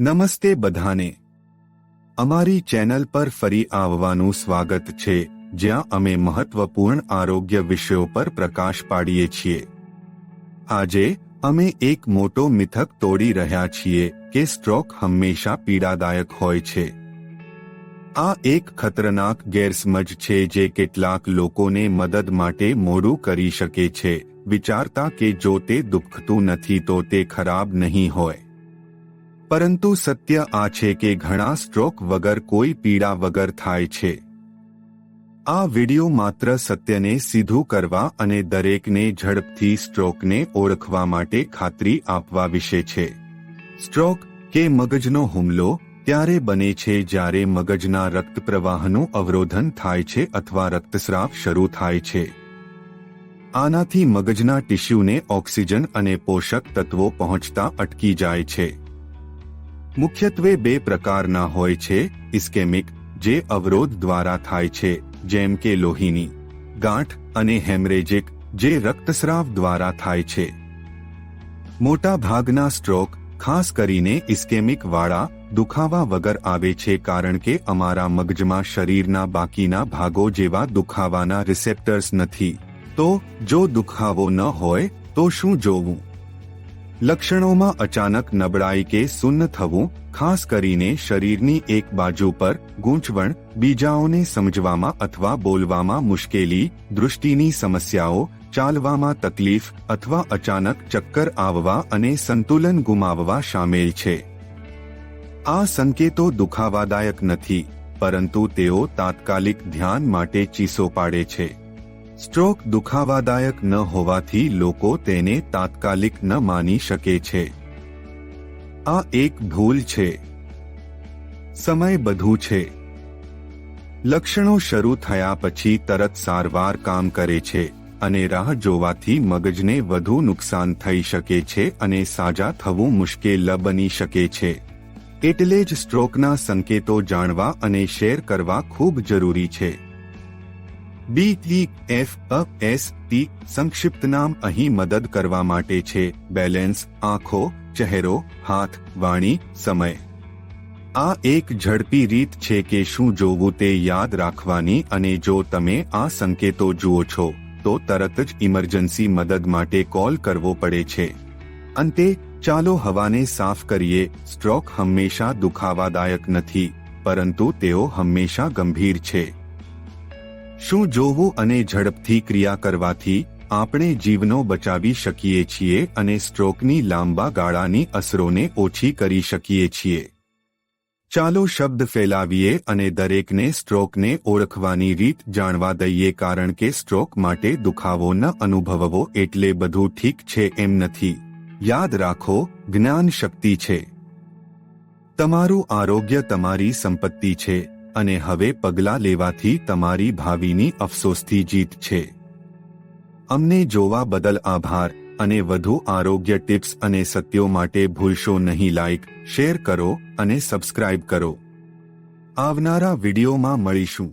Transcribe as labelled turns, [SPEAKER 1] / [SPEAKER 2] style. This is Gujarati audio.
[SPEAKER 1] નમસ્તે બધાને. અમારી ચેનલ પર ફરી આવવાનું સ્વાગત છે, જ્યાં અમે મહત્વપૂર્ણ આરોગ્ય વિષયો પર પ્રકાશ પાડીએ છીએ. આજે, અમે એક મોટો મિથક તોડી રહ્યા છીએ કે સ્ટ્રોક હંમેશા પીડાદાયક હોય છે. આ એક ખતરનાક ગેરસમજ છે જે કેટલાક લોકોને મદદ માટે મોડું કરી શકે છે, વિચારતા કે જો તે દુઃખતું નથી તો તે ખરાબ નહીં હોય. પરંતુ સત્ય આ છે કે ઘણા સ્ટ્રોક વગર કોઈ પીડા વગર થાય છે. આ વિડિયો માત્ર સત્યને સીધું કરવા અને દરેકને ઝડપથી સ્ટ્રોકને ઓળખવા માટે ખાતરી આપવા વિશે છે. સ્ટ્રોક કે મગજનો હુમલો ત્યારે બને છે જ્યારે મગજના રક્ત પ્રવાહનું અવરોધન થાય છે અથવા રક્તસ્રાવ શરૂ થાય છે. આનાથી મગજના ટિશ્યુને ઓક્સિજન અને પોષક તત્વો પહોંચતા અટકી જાય છે. મુખ્યત્વે બે પ્રકારના હોય છે, ઇસ્કેમિક, જે અવરોધ દ્વારા થાય છે, જેમ કે લોહીની ગાંઠ અને હેમરેજિક, જે રક્તસ્રાવ દ્વારા થાય છે. મોટા ભાગના સ્ટ્રોક, ખાસ કરીને ઇસ્કેમિક વાળા, દુખાવા વગર આવે છે કારણ કે અમારા મગજમાં શરીરના બાકીના ભાગો જેવા દુખાવાના રિસેપ્ટર્સ નથી. તો, જો દુખાવો ન હોય, તો શું જોવું? લક્ષણોમાં અચાનક નબળાઈ કે સુન્ન થવું, ખાસ કરીને શરીરની એક બાજુ પર ગૂંચવણ, બીજાઓને સમજવામાં અથવા બોલવામાં મુશ્કેલી, દૃષ્ટિની સમસ્યાઓ, ચાલવામાં તકલીફ અથવા અચાનક ચક્કર આવવા અને સંતુલન ગુમાવવા શામેલ છે. આ સંકેતો દુખાવાદાયક નથી, પરંતુ તેઓ તાત્કાલિક ધ્યાન માટે ચીસો પાડે છે. સ્ટ્રોક દુખાવાદાયક ન હોવાથી લોકો તેને તાત્કાલિક ન માની શકે છે. આ એક ભૂલ છે. સમય બધું છે. લક્ષણો શરૂ થયા પછી તરત સારવાર કામ કરે છે અને રાહ જોવાથી મગજને વધુ નુકસાન થઈ શકે છે અને સાજા થવું મુશ્કેલ બની શકે છે. એટલે જ સ્ટ્રોકના સંકેતો જાણવા અને શેર કરવા ખૂબ જરૂરી છે. B T F A S T સંક્ષિપ્ત નામ અહીં મદદ કરવા માટે છે. બેલેન્સ આંખો, ચહેરો, હાથ, વાણી, સમય. આ એક ઝડપી રીત છે કે શું જોવું તે યાદ રાખવાની અને જો તમે આ સંકેતો જુઓ છો, તો તરત જ ઇમરજન્સી મદદ માટે કોલ કરવો પડે છે. અંતે, ચાલો હવાને સાફ કરીએ. સ્ટ્રોક હંમેશા દુખાવાદાયક નથી, પરંતુ તેઓ હંમેશા ગંભીર છે. શું જોવું અને ઝડપથી ક્રિયા કરવાથી આપણે જીવનો બચાવી શકીએ છીએ અને સ્ટ્રોકની લાંબા ગાળાની અસરોને ઓછી કરી શકીએ છીએ? ચાલો શબ્દ ફેલાવીએ અને દરેકને સ્ટ્રોકને ઓળખવાની રીત જાણવા દઈએ કારણ કે સ્ટ્રોક માટે દુખાવો ન અનુભવવો એટલે બધું ઠીક છે એમ નથી. યાદ રાખો, જ્ઞાન શક્તિ છે. તમારું આરોગ્ય તમારી સંપત્તિ છે. અને હવે પગલાં લેવાથી તમારી ભાવિની અફસોસથી જીત છે. અમને જોવા બદલ આભાર અને વધુ આરોગ્ય ટિપ્સ અને સત્યો માટે ભૂલશો નહીં. લાઇક શેર કરો અને સબસ્ક્રાઇબ કરો. આવનારા વિડીયોમાં મળીશું.